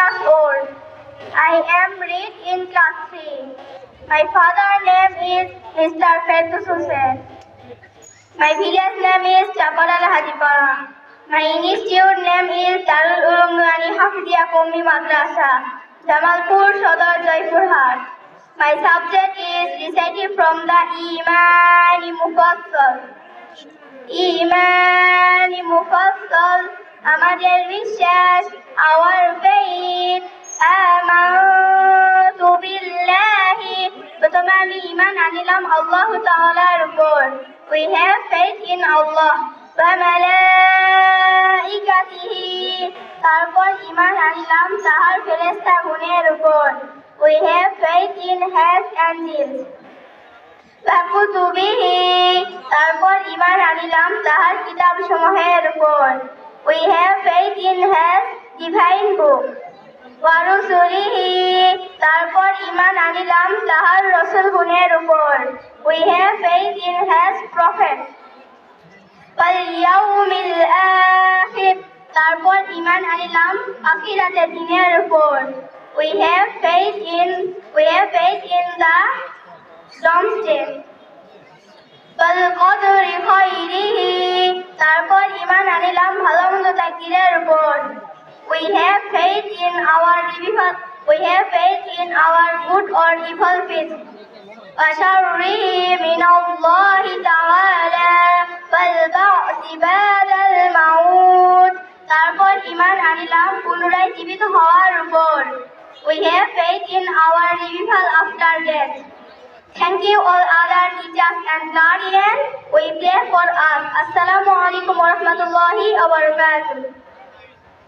years old. I am read in class 3. My father name is Mr. Ferdus Hussain. My village name is Chapadala Hajipara. My institute name is Darul Ulum Hafidiyya Qawmi Madrasa, Jamalpur Sadar Jaipurhat. My subject is recited from the Imani Mufassal. ইমানি মুফাসসাল আমাদের বিশ্বাস our আল্লাহ তাআলার উপর। We have faith in Allah ওয়া মালাইকাতিহি। তারপর ঈমান আনিলাম তাহার ফেরেশতা গুণের উপর। We have faith in his angels কুতুবিহি তারপর ইমান আনিলাম তাহার কিতাব সমূহের উপর। We have faith in his divine book ওয়ারুসুলিহি, তারপর ইমান আনিলাম তাহার রসুল গুণের উপর। We have faith in his prophet ওয়াল আখির, তারপর ইমান আনিলাম আখিরাতের দিনের উপর। We have faith in we have faith in ডমস্টে কদর খৈরিহি, তারপর ইমান আনিলাম ভালো মন্দ তাকদিরের উপর। we have faith in our evil we have faith in our good or evil faith وشره من الله تعالى والبعث بعد الموت তারপর ইমান আনিলাম পুনরায় জীবিত হওয়ার উপর we have faith in our revival after death Thank you all other teachers and guardians. We pray for us. Assalamu alaikum wa rahmatullahi wa barakatuh.